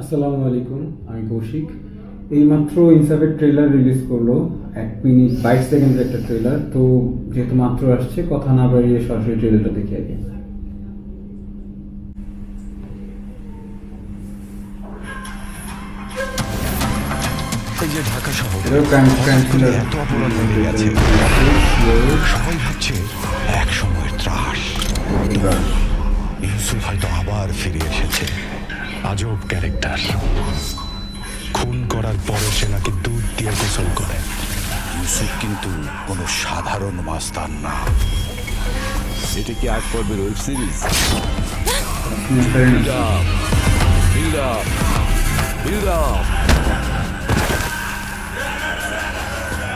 আসসালামু আলাইকুম আমি কৌশিক। এইমাত্র ইনসাফের ট্রেলার রিলিজ করল এক মিনিট বাইশ সেকেন্ডের একটা ট্রেলার তো যেহেতু মাত্র আসছে কথা না বাড়িয়ে সরাসরি ট্রেলারটা দেখে আগে। এই যে ঢাকা শহর এত অপরাধ গেছে। সবাই ভাবছে এক সময়ের ত্রাস। ইউসুফ হয়তো আবার ফিরে এসেছে। আজব ক্যারেক্টার। খুন করার পরে সে নাকি দুধ দিয়ে গোসল করে। ইউসুফ কিন্তু কোনো সাধারণ মাস্তান না। এটা কি আট পর্বের ওয়েব সিরিজ?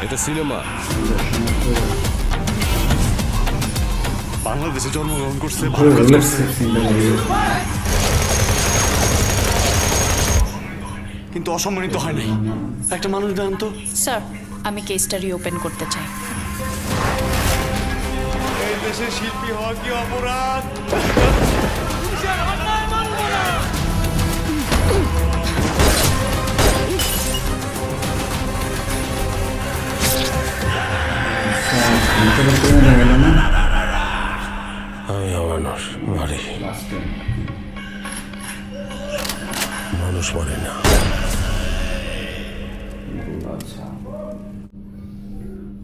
এটা সিনেমা। বাংলাদেশে জন্মগ্রহণ করছে কিন্তু অসম্মানিত হয় নাই। একটা মানুষ দেন তো? স্যার আমি কেসটা রিওপেন করতে চাই। এই দেশে শিল্পী হওয়া কি অপরাধ? আমি অমানুষ মারি। মানুষ মরে না।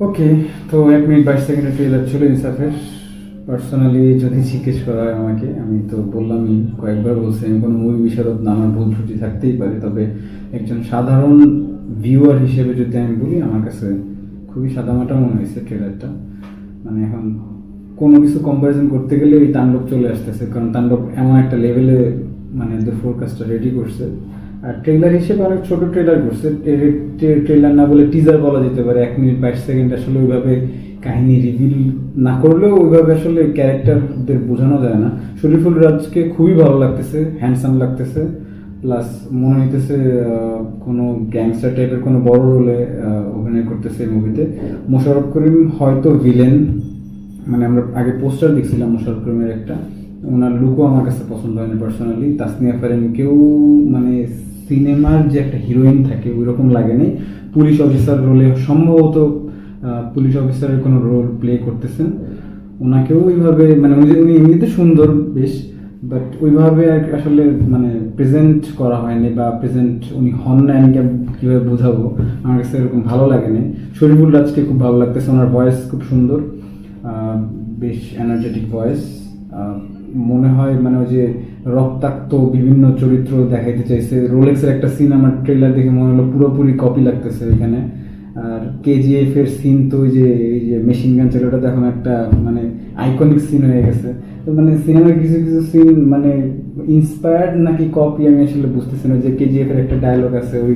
ওকে তো এক মিনিট বাইশ সেকেন্ডের ট্রেলার ছিল ইনসাফের পার্সোনালি যদি জিজ্ঞেস করা হয় আমাকে, আমি তো বললামই, কয়েকবার বলছি, আমি কোনো মুভি বিশারদ না, আমার ভুল ত্রুটি থাকতেই পারে, তবে একজন সাধারণ ভিউয়ার হিসেবে যদি আমি বলি, আমার কাছে খুবই সাদামাটা মনে হয়েছে ট্রেলারটা মানে এখন কোনো কিছু কম্পারিজন করতে গেলে ওই তাণ্ডব চলে আসতেছে, কারণ তাণ্ডব এমন একটা লেভেলে মানে ফোরকাস্টটা রেডি করছে। আর ট্রেলার হিসেবে অনেক ছোট ট্রেলার করছে। ট্রেলার না বলে টিজার বলা যেতে পারে। এক মিনিট বাইশ সেকেন্ড আসলে ওইভাবে কাহিনী রিভিল না করলেও ওইভাবে আসলে ক্যারেক্টারদের বোঝানো যায় না। শরীফুল রাজকে খুবই ভালো লাগতেছে হ্যান্ডসাম লাগতেছে। প্লাস মনে হইতেছে কোনো গ্যাংস্টার টাইপের কোনো বড় রোলে অভিনয় করতেছে এই মুভিতে মোশাররফ করিম হয়তো ভিলেন মানে আমরা আগে পোস্টার দেখছিলাম মোশাররফ করিমের একটা। ওনার লুকও আমার কাছে পছন্দ হয়নি পার্সোনালি তাসনিয়া কেউ মানে সিনেমার যে একটা হিরোইন থাকে ওই রকম লাগে নাই। পুলিশ অফিসার রোলে সম্ভবত পুলিশ অফিসারের কোনো রোল প্লে করতেছেন। ওনাকেও ওইভাবে মানে উনি উনি এমনিতে সুন্দর বেশ বাট ওইভাবে আসলে মানে প্রেজেন্ট করা হয়নি বা প্রেজেন্ট উনি হন না আমি কীভাবে বোঝাবো? আমার কাছে এরকম ভালো লাগেনি শরীফুল রাজকে খুব ভালো লাগতেছে, ওনার ভয়েস খুব সুন্দর বেশ এনার্জেটিক ভয়েস মনে হয় মানে ওই যে রক্তাক্ত বিভিন্ন চরিত্র দেখাইতে চাইছে। রোলেক্সের একটা সিন আমার ট্রেলার দেখে মনে হলো পুরোপুরি কপি লাগতেছে এখানে। আর কেজিএফ এর সিন তো ওই যে, এই যে মেশিন গান ছিল ওটা তো এখন একটা মানে আইকনিক সিন হয়ে গেছে। তো মানে সিনেমার কিছু কিছু সিন মানে ইন্সপায়ার্ড নাকি কপি আমি আসলে বুঝতেছি না যে কেজিএফ এর একটা ডায়লগ আছে। ওই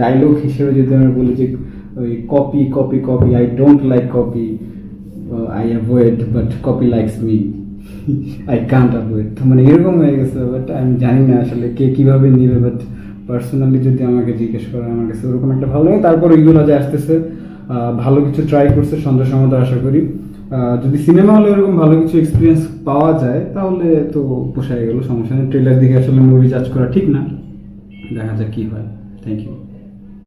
ডায়লগ হিসেবে যদি আমি বলি যে, ওই copy copy copy I don't like copy I avoid but copy likes me I can't avoid মানে এরকম হয়ে গেছে বাট আমি জানি না আসলে কে কীভাবে নিবে বাট পার্সোনালি যদি আমাকে জিজ্ঞেস করে, আমার কাছে ওরকম একটা ভালো লাগে তারপর ঈদুল যে আসতেছে ভালো কিছু ট্রাই করছে সন্ধ্যা সমাদা আশা করি। যদি সিনেমা হলে এরকম ভালো কিছু এক্সপিরিয়েন্স পাওয়া যায়, তাহলে তো পোষায় গেল, সমস্যা নেই। ট্রেলার দিকে আসলে মুভি জাজ করা ঠিক না। দেখা যাক কী হয়। Thank you